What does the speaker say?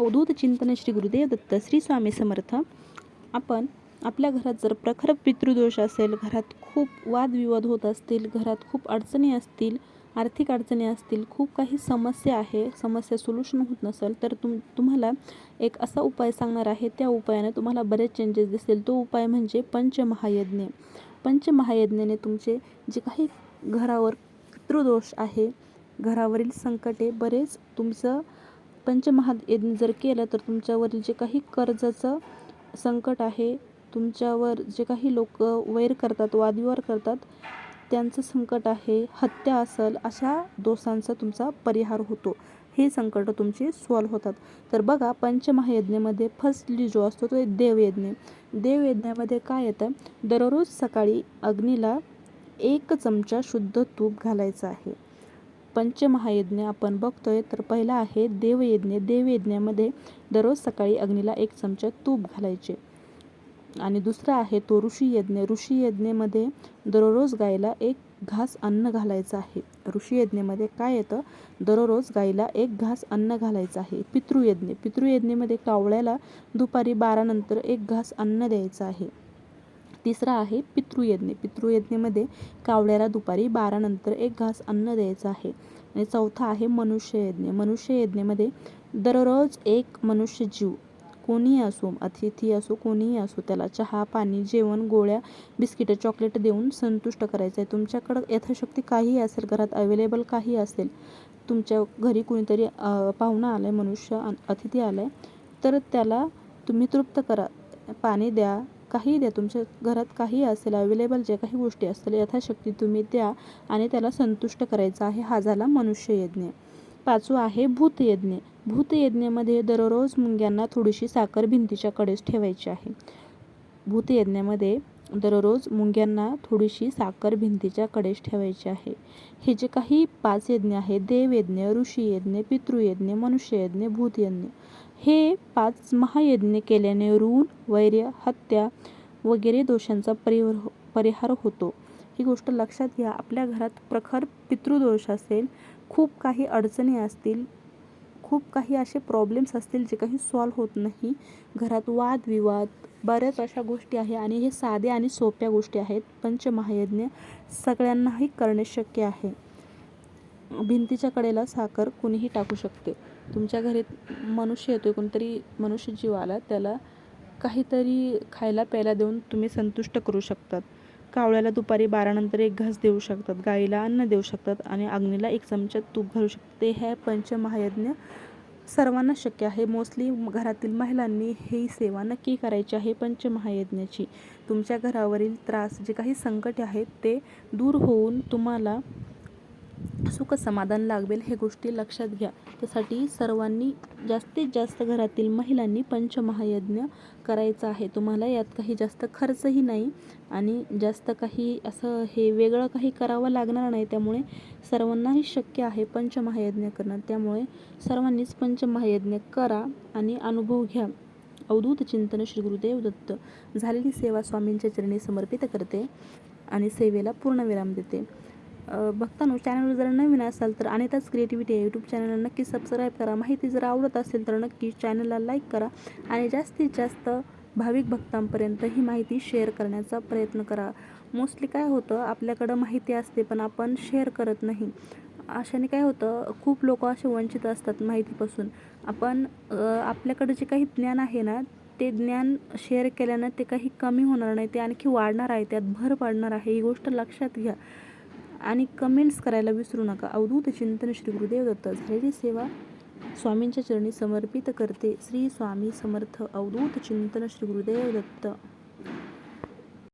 अवधूत चिंतन श्री गुरुदेव दत्त श्री स्वामी समर्थ. आपण आपल्या घरात जर प्रखर पितृदोष असेल घरात खूप वादविवाद होत असतील घरात खूप अडचणी असतील आर्थिक अडचणी असतील खूप काही समस्या आहे समस्या सोल्युशन होत नसेल तर तुम तुम्हाला एक असा उपाय सांगणार आहे. त्या उपायाने तुम्हाला बरेच चेंजेस दिसतील तो उपाय म्हणजे पंचमहायज्ञ. पंचमहायज्ञाने तुमचे जे काही घरावर पितृदोष आहे घरावरील संकटे बरेच तुमचं पंचमहायज्ञ जर केलं तर तुमच्यावरील जे काही कर्जाचं संकट आहे तुमच्यावर जे काही लोक वैर करतात वादविवाद करतात त्यांचं संकट आहे हत्या असेल अशा दोषांचा तुमचा परिहार होतो. हे संकट तुमचे सॉल्व्ह होतात. तर बघा पंचमहायज्ञामध्ये फर्स्टली जो असतो तो देवयज्ञ. देवयज्ञामध्ये काय येतं? दररोज सकाळी अग्नीला एक चमचा शुद्ध तूप घालायचं आहे. पंचमहायज्ञ आपण बघतोय तर पहिला आहे देवयज्ञ. देवयज्ञामध्ये दररोज सकाळी अग्नीला एक चमचा तूप घालायचे. आणि दुसरा आहे तो ऋषी यज्ञ ऋषी यज्ञेमध्ये दररोज गायीला एक घास अन्न घालायचं आहे. ऋषी यज्ञेमध्ये काय येतं? दररोज गायीला एक घास अन्न घालायचं आहे. पितृयज्ञ. पितृयज्ञेमध्ये कावळ्याला दुपारी बारानंतर एक घास अन्न द्यायचं आहे. तिसरा आहे पितृयज्ञ. पितृयज्ञेमध्ये कावळ्याला दुपारी बारानंतर एक घास अन्न द्यायचं आहे. आणि चौथा आहे मनुष्ययज्ञ. मनुष्ययज्ञेमध्ये दररोज एक मनुष्य जीव. कोणीही असो अतिथी असो कोणीही असो त्याला चहा पाणी जेवण गोळ्या बिस्किटं चॉकलेट देऊन संतुष्ट करायचं आहे. तुमच्याकडं यथाशक्ती काही असेल घरात अवेलेबल काही असेल तुमच्या घरी कुणीतरी पाहुणा आला आहे मनुष्य अतिथी आलाय आहे तर त्याला तुम्ही तृप्त करा. पाणी द्या काही द्या तुमच्या घरात काही असेल अवेलेबल जे काही गोष्टी असतील यथाशक्ती तुम्ही द्या आणि त्याला संतुष्ट करायचं आहे हा झाला मनुष्ययज्ञ पाचवा आहे भूतयज्ञ भूतयज्ञामध्ये दररोज मुंग्यांना थोडीशी साखर भिंतीच्या कडेस ठेवायची आहे. भूतयज्ञामध्ये दररोज मुंग्यांना थोडीशी साखर भिंतीच्या कडेस ठेवायची आहे. हे जे काही पाच यज्ञ आहे देवयज्ञ ऋषीयज्ञ पितृयज्ञ मनुष्ययज्ञ भूतयज्ञ हे पाच महायज्ञ केल्याने ऋण वैर्य हत्या वगैरे दोषांचा परिहार हो, परिहार होतो. ही गोष्ट लक्षात घ्या. आपल्या घरात प्रखर पितृदोष असेल खूप काही अडचणी असतील खूप काही असे प्रॉब्लेम्स असतील जे काही सॉल्व होत नाही. घरात वादविवाद बऱ्याच अशा गोष्टी आहे आणि हे साध्या आणि सोप्या गोष्टी आहेत. पंचमहायज्ञ सगळ्यांनाही करणे शक्य आहे. भिंतीच्या कडेला साखर कुणीही टाकू शकते. तुमच्या घरी मनुष्य येतो आहे कोणतरी मनुष्य जीव आला त्याला काहीतरी खायला प्यायला देऊन तुम्ही संतुष्ट करू शकतात. कावळ्याला दुपारी बारानंतर एक घास देऊ शकतात गाईला अन्न देऊ शकतात आणि अग्नीला एक चमचा तूप घालू शकतात. ते हे पंचमहायज्ञ सर्वांना शक्य आहे. मोस्टली घरातील महिलांनी ही सेवा नक्की करायची आहे पंचमहायज्ञाची. तुमच्या घरावरील त्रास जे काही संकट आहेत ते दूर होऊन तुम्हाला सुख समाधान लागवेल हे गोष्टी लक्षात घ्या. त्यासाठी सर्वांनी जास्तीत जास्त घरातील महिलांनी पंचमहायज्ञ करायचं आहे. तुम्हाला यात काही जास्त खर्चही नाही आणि जास्त काही असं हे वेगळं काही करावं लागणार नाही. त्यामुळे सर्वांनाही शक्य आहे पंचमहायज्ञ करणं. त्यामुळे सर्वांनीच पंचमहायज्ञ करा आणि अनुभव घ्या. अवधूत चिंतन श्री गुरुदेव दत्त. झालेली सेवा स्वामींच्या चरणी समर्पित करते आणि सेवेला पूर्णविराम देते. बघताना चॅनलवर जर नवीन असाल तर अनिताच क्रिएटिव्हिटी या यूट्यूब चॅनलला नक्की सबस्क्राईब करा. माहिती जर आवडत असेल तर नक्की चॅनलला लाईक करा आणि जास्तीत जास्त भाविक भक्तांपर्यंत ही माहिती शेअर करण्याचा प्रयत्न करा. मोस्टली काय होतं आपल्याकडं माहिती असते पण आपण शेअर करत नाही. अशाने काय होतं खूप लोक असे वंचित असतात माहितीपासून. आपण आपल्याकडं जे काही ज्ञान आहे ना ते ज्ञान शेअर केल्यानं ते काही कमी होणार नाही ते आणखी वाढणार आहे त्यात भर पडणार आहे. ही गोष्ट लक्षात घ्या. आणि कमेंट्स करायला विसरू नका. अवधूत चिंतन श्री गुरुदेव दत्त झालेली सेवा स्वामींच्या चरणी समर्पित करते. श्री स्वामी समर्थ. अवधूत चिंतन श्री गुरुदेव दत्त